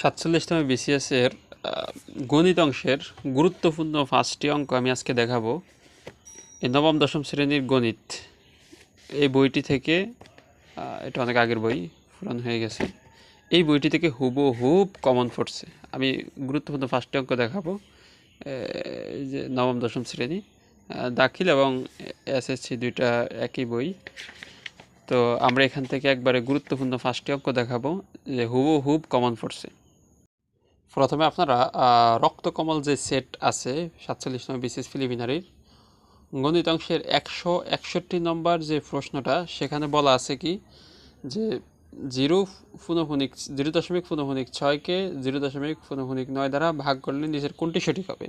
সাতচল্লিশতম বিসিএসের গণিত অংশের গুরুত্বপূর্ণ পাঁচটি অঙ্ক আমি আজকে দেখাবো। এই নবম, দশম শ্রেণির গণিত। এই বইটি থেকে এটা অনেক আগের বই পুরান হয়ে গেছে। এই বইটি থেকে হুবো হুব কমন পড়ছে আমি গুরুত্বপূর্ণ পাঁচটি অঙ্ক দেখাবো। যে নবম, দশম শ্রেণি দাখিল এবং এসএসসি দুইটা একই বই। তো আমরা এখান থেকে একবারে গুরুত্বপূর্ণ পাঁচটি অঙ্ক দেখাবো যে হুবো হুব কমন পড়ছে প্রথমে আপনারা রক্তকমল যে সেট আছে, সাতচল্লিশ নম্বর বিসিএস প্রিলিমিনারির গণিত অংশের একশো একষট্টি নম্বর যে প্রশ্নটা, সেখানে বলা আছে কি যে জিরো ফুনফুনিক, জিরো দশমিক ফুনফুনিক ছয়কে জিরো দশমিক ফুনফুনিক নয় দ্বারা ভাগ করলে নিজের কোনটি সঠিক হবে?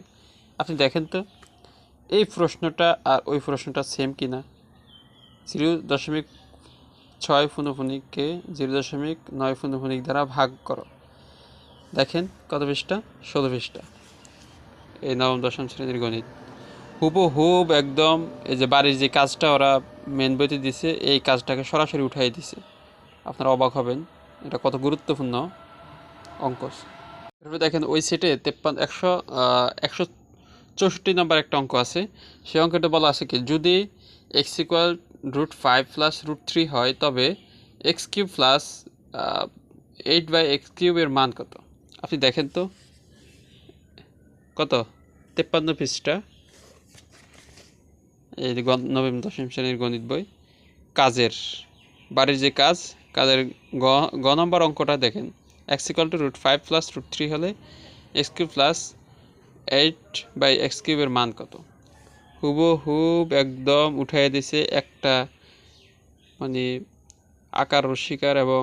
আপনি দেখেন তো, এই প্রশ্নটা আর ওই প্রশ্নটা সেম কি না জিরো দশমিক ছয় ফুনফুনিককে জিরো দশমিক নয় ফুনফুনিক দ্বারা ভাগ করো। দেখেন কত পৃষ্ঠা? ষোলো পৃষ্ঠা। এই নবম, দশম শ্রেণির গণিত। হুবহুব একদম এই যে বাড়ির যে কাজটা ওরা মেন বইতে দিছে, এই কাজটাকে সরাসরি উঠাই দিছে। আপনারা অবাক হবেন, এটা কত গুরুত্বপূর্ণ অঙ্ক এরপরে দেখেন ওই সেটে তেপ্পান্ন, একশো একশো চৌষট্টি নম্বর একটা অঙ্ক আছে। সেই অঙ্কটা বলা আছে কি, যদি X equal root five plus root three হয়, তবে X cube plus eight by X কিউবের মান কত? আপনি দেখেন তো। কত? তেপ্পান্ন পৃষ্ঠা। এই নবম, দশম শ্রেণির গণিত বই। কাজের, বাড়ির যে কাজ, কাজের গ নম্বর অঙ্কটা দেখেন। X equal two root five plus root three হলে X cube plus eight by X কিউবের মান কত? হুবহুব একদম উঠাই দিছে একটা মানে আকার রসিকার এবং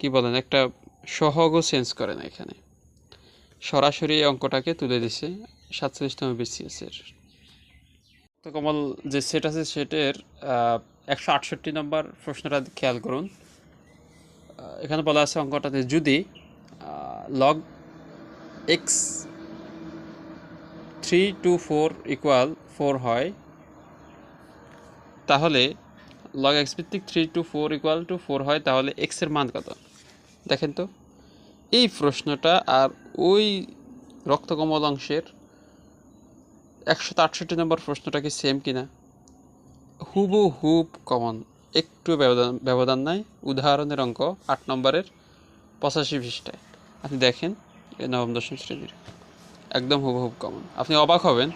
কি বলেন, একটা সহগও চেঞ্জ করে না এখানে। সরাসরি এই অঙ্কটাকে তুলে দিছে সাতচল্লিশতম বিসিএসের। তো কমল, যে সেট আছে সেটের একশো আটষট্টি নম্বর প্রশ্নটা খেয়াল করুন। এখানে বলা আছে অঙ্কটাতে যদি log X three two four equal four হয়, তাহলে লগ এক্স ভিত্তিক three two four equal two four হয়, তাহলে এক্সের মান কত? দেখেন তো, এই প্রশ্নটা আর ওই রক্তকমল অংশের একশো আটষট্টি নম্বর প্রশ্নটা কি সেম কিনা? হুবু হুব কমন একটু ব্যবধান ব্যবধান নাই, উদাহরণের অঙ্ক আট নম্বরের পঁচাশি পৃষ্ঠায়। আপনি দেখেন নবম, দশম শ্রেণির, একদম হুবহুব কমন আপনি অবাক হবেন,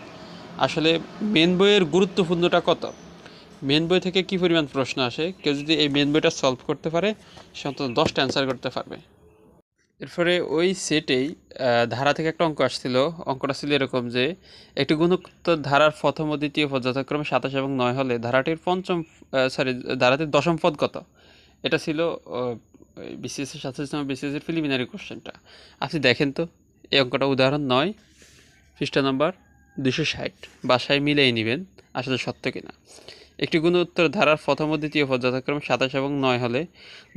আসলে মেন বইয়ের গুরুত্বপূর্ণটা কত? মেন বই থেকে কি পরিমাণ প্রশ্ন আসে? কেউ যদি এই মেন বইটা সলভ করতে পারে, সে অন্তত দশটা অ্যান্সার করতে পারবে। এরপরে ওই সেটেই ধারা থেকে একটা অঙ্ক আসছিল। অঙ্কটা ছিল এরকম যে, একটি গুণোত্তর ধারার প্রথম ও দ্বিতীয় পদ যথাক্রমে সাতাশ এবং নয় হলে ধারাটির পঞ্চম সরি ধারাটির দশম পদ কত? এটা ছিল বিসিএসের সাতচল্লিশতম বিসিএসের প্রিলিমিনারি কোশ্চেনটা আপনি দেখেন তো, এই অঙ্কটা উদাহরণ নয়, পৃষ্ঠা নম্বর দুশো ষাট। বাসায় মিলেই নেবেন, আসলে সত্য কিনা। একটি গুণোত্তর ধারার প্রথম ও দ্বিতীয় পদ যথাক্রমে সাতাশ এবং নয় হলে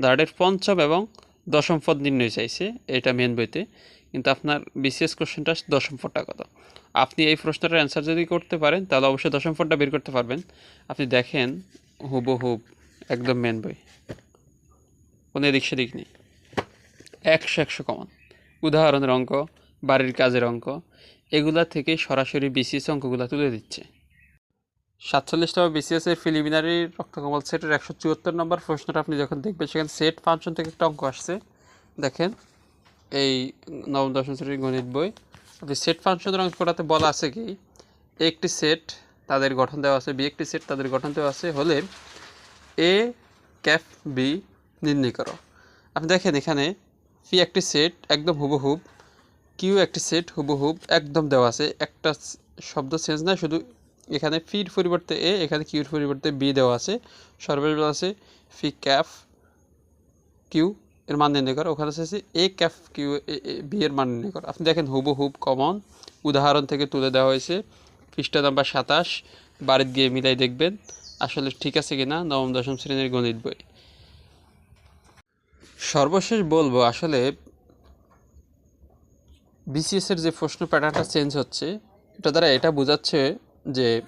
ধারাটির পঞ্চম এবং দশম পদ নির্ণয় চাইছে, এটা মেন বইতে। কিন্তু আপনার বিসিএস কোশ্চেনটা দশম পদটা কত? আপনি এই প্রশ্নটার অ্যান্সার যদি করতে পারেন, তাহলে অবশ্যই দশম পদটা বের করতে পারবেন। আপনি দেখেন হুবহুব একদম মেন বই। কোনো এদিক সেদিক নেই। একশো একশো কমন উদাহরণের অঙ্ক, বাড়ির কাজের অঙ্ক, এগুলা থেকে সরাসরি বিসিএস অঙ্কগুলো তুলে দিচ্ছে। সাতচল্লিশতম বিসিএস এর প্রিলিমিনারি রক্তকমল সেটের একশো চুয়াত্তর নম্বর প্রশ্নটা আপনি যখন দেখবেন, সেখানে সেট ফাংশন থেকে একটা অঙ্ক আসছে। দেখেন, এই নবম, দশম শ্রেণির গণিত বই। আপনি সেট ফাংশনের অঙ্কটাতে বলা আছে কি, একটি সেট তাদের গঠন দেওয়া আছে বি একটি সেট তাদের গঠন দেওয়া আছে, হলে এ ক্যাফ বি নির্ণয় করো। আপনি দেখেন এখানে পি একটি সেট একদম হুবহুব কিউ একটি সেট হুবহুব একদম দেওয়া আছে, একটা শব্দ চেঞ্জ না শুধু এখানে ফির পরিবর্তে এ এখানে কিউর পরিবর্তে বি দেওয়া আছে। সর্বশেষ আছে ফি ক্যাফ কিউ এর মান নির্ণয় করো। ওখানে আছে এ ক্যাফ কিউ বি এর মান নির্ণয় করো। আপনি দেখেন হুবহুব কমন উদাহরণ থেকে তুলে দেওয়া হয়েছে। পৃষ্ঠা নাম্বার সাতাশ, বাড়িতে গিয়ে মিলাই দেখবেন। আসলে ঠিক আছে কিনা? নবম, দশম শ্রেণির গণিত বই। সর্বশেষ বলব, আসলে বিসিএস এর যে প্রশ্ন প্যাটার্নটা চেঞ্জ হচ্ছে, এটা দ্বারা এটা বোঝাচ্ছে যে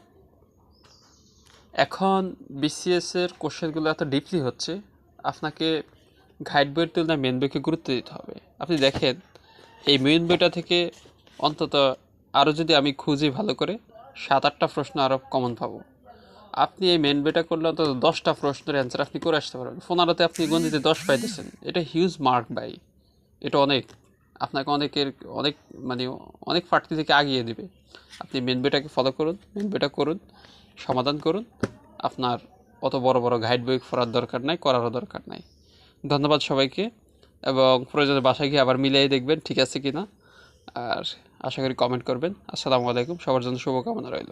এখন বিসিএস এর কোশ্চেনগুলো এত ডিপলি হচ্ছে, আপনাকে গাইড বইয়ের তুলনায় মেন বইকে গুরুত্ব দিতে হবে। আপনি দেখেন, এই মেন বইটা থেকে অন্তত আরও যদি আমি খুঁজি ভালো করে সাত আটটা প্রশ্ন আরও কমন পাবো। আপনি এই মেন বইটা করলে অন্তত দশটা প্রশ্নের অ্যান্সার আপনি করে আসতে পারবেন। পনেরোতে আপনি গণিতে দশ পাইতেছেন। এটা হিউজ মার্ক বাই এটা অনেক। আপনাকে অনেকের অনেক মানে অনেক প্রার্থী থেকে আগিয়ে দিবে। আপনি মেন বইটাকে ফলো করুন মেন বইটা করুন, সমাধান করুন। আপনার অত বড় বড় গাইড বই পড়ার দরকার নাই, করারও দরকার নাই। ধন্যবাদ সবাইকে, এবং প্রয়োজনে বাসায় গিয়ে আবার মিলিয়ে দেখবেন ঠিক আছে কি না আর আশা করি কমেন্ট করবেন। আসসালামু আলাইকুম, সবার জন্য শুভকামনা রইল।